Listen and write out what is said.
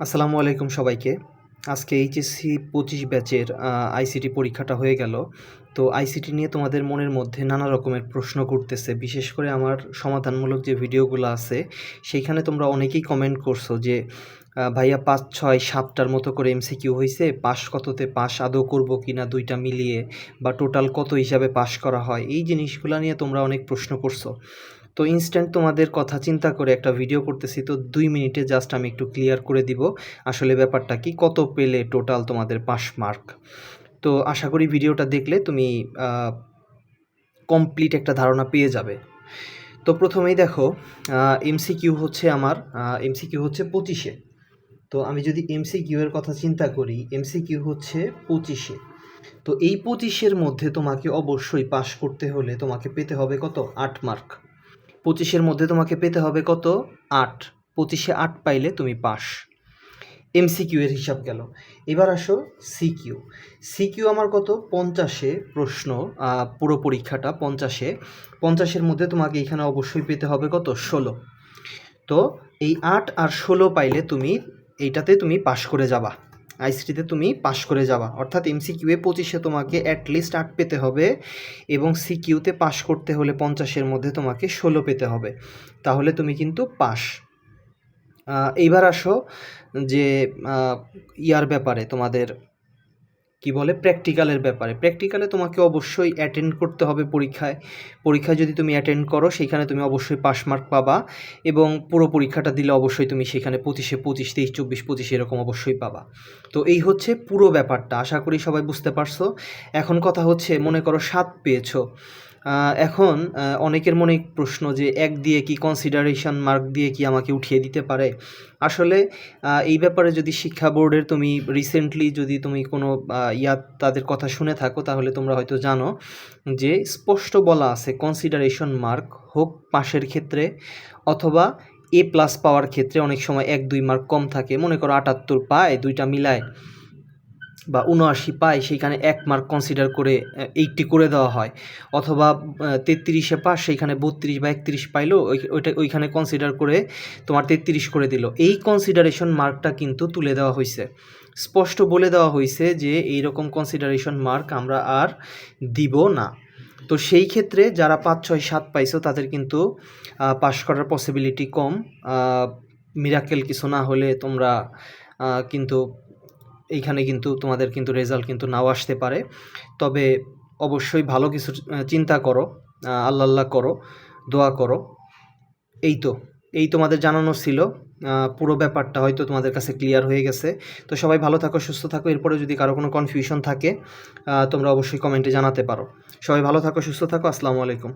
আসসালামু আলাইকুম সবাইকে। আজকে এইচএসসি পঁচিশ ব্যাচের আইসিটি পরীক্ষাটা হয়ে গেল। তো আইসিটি নিয়ে তোমাদের মনের মধ্যে নানা রকমের প্রশ্ন করতেছে বিশেষ করে আমার সমাধানমূলক যে ভিডিওগুলো আছে, সেইখানে তোমরা অনেকেই কমেন্ট করছ যে ভাইয়া পাঁচ, ছয়, সাতটার মতো করে এমসিকিউ হয়েছে পাস কততে পাস আদৌ করব কি না দুইটা মিলিয়ে বা টোটাল কত হিসাবে পাস করা হয়, এই জিনিসগুলো নিয়ে তোমরা অনেক প্রশ্ন করছ। তো ইনস্ট্যান্ট তোমাদের কথা চিন্তা করে একটা ভিডিও করতেছি, তো দুই মিনিটে জাস্ট আমি একটু ক্লিয়ার করে দিব আসলে ব্যাপারটা কি, কত পেলে টোটাল তোমাদের পাস মার্ক তো আশা করি ভিডিওটা দেখলে তুমি কমপ্লিট একটা ধারণা পেয়ে যাবে। তো প্রথমেই দেখো এমসিকিউ হচ্ছে আমার এমসিকিউ হচ্ছে পঁচিশে। তো আমি যদি এমসিকিউ এর কথা চিন্তা করি এমসিকিউ হচ্ছে পঁচিশে। তো এই পঁচিশের মধ্যে তোমাকে অবশ্যই পাশ করতে হলে তোমাকে পেতে হবে কত? আট মার্ক পঁচিশের মধ্যে তোমাকে পেতে হবে কত? আট। পঁচিশে আট পাইলে তুমি পাস। এমসিকিউ এর হিসাব গেল। এবার আসো সিকিউ। সিকিউ আমার কত? পঞ্চাশে প্রশ্ন পুরো পরীক্ষাটা পঞ্চাশে। পঞ্চাশের মধ্যে তোমাকে এখানে অবশ্যই পেতে হবে কত? ষোলো। তো এই আট আর ষোলো পাইলে তুমি, এইটাতে তুমি পাশ করে যাবা। আইসিটিতে তুমি পাশ করে যাবা। অর্থাৎ এমসিকিউ এ পঁচিশে তোমাকে অ্যাটলিস্ট আট পেতে হবে এবং সিকিউতে পাশ করতে হলে পঞ্চাশের মধ্যে তোমাকে ষোলো পেতে হবে। তাহলে তুমি কিন্তু পাস এইবার আসো যে ইয়ার ব্যাপারে তোমাদের কি বলে প্র্যাকটিক্যালের ব্যাপারে। প্র্যাকটিক্যালে তোমাকে অবশ্যই অ্যাটেন্ড করতে হবে পরীক্ষায়। পরীক্ষায় যদি তুমি অ্যাটেন্ড করো, সেখানে তুমি অবশ্যই পাস মার্ক পাবা এবং পুরো পরীক্ষাটা দিলে অবশ্যই তুমি সেখানে পঁচিশে পঁচিশ, তেইশ, চব্বিশ, পঁচিশ এরকম অবশ্যই পাবা। তো এই হচ্ছে পুরো ব্যাপারটা, আশা করি সবাই বুঝতে পারছ। এখন কথা হচ্ছে, মনে করো সাত পেয়েছ। এখন অনেকের মনে প্রশ্ন যে এক দিয়ে কি কনসিডারেশন মার্ক দিয়ে কি আমাকে উঠিয়ে দিতে পারে? আসলে এই ব্যাপারে যদি শিক্ষা বোর্ডের তুমি রিসেন্টলি যদি তুমি কোনো ইয়া তাদের কথা শুনে থাকো, তাহলে তোমরা হয়তো জানো যে স্পষ্ট বলা আছে কনসিডারেশন মার্ক হোক পাশের ক্ষেত্রে অথবা এ প্লাস পাওয়ার ক্ষেত্রে অনেক সময় এক দুই মার্ক কম থাকে। মনে করো আটাত্তর পায়, দুইটা মিলায়। বা উনআশি পায় সেইখানে এক মার্ক কনসিডার করে এইটটি করে দেওয়া হয়। অথবা তেত্রিশে পাস সেইখানে বত্রিশ বা একত্রিশ পাইলো, ওই- ওইটা, ওইখানে কনসিডার করে তোমার তেত্রিশ করে দিল। এই কনসিডারেশন মার্কটা কিন্তু তুলে দেওয়া হয়েছে স্পষ্ট বলে দেওয়া হয়েছে যে এই রকম কনসিডারেশন মার্ক আমরা আর দিব না। তো সেই ক্ষেত্রে যারা পাঁচ, ছয়, সাত পাইছো তাদের কিন্তু পাশ করার পসিবিলিটি কম। মিরাকেল কিছু না হলে তোমরা কিন্তু এইখানে কিন্তু তোমাদের কিন্তু রেজাল্ট কিন্তু নাও আসতে পারে। তবে অবশ্যই ভালো কিছু চিন্তা করো আল্লাহ আল্লাহ করো, দোয়া করো। এই তো, এই তোমাদের জানানো ছিল। পুরো ব্যাপারটা হয়তো তোমাদের কাছে ক্লিয়ার হয়ে গেছে। তো সবাই ভালো থাকো, সুস্থ থাকো। এরপরে যদি কারও কোনো কনফিউশন থাকে তোমরা অবশ্যই কমেন্টে জানাতে পারো। সবাই ভালো থাকো, সুস্থ থাকো। আসসালামু আলাইকুম।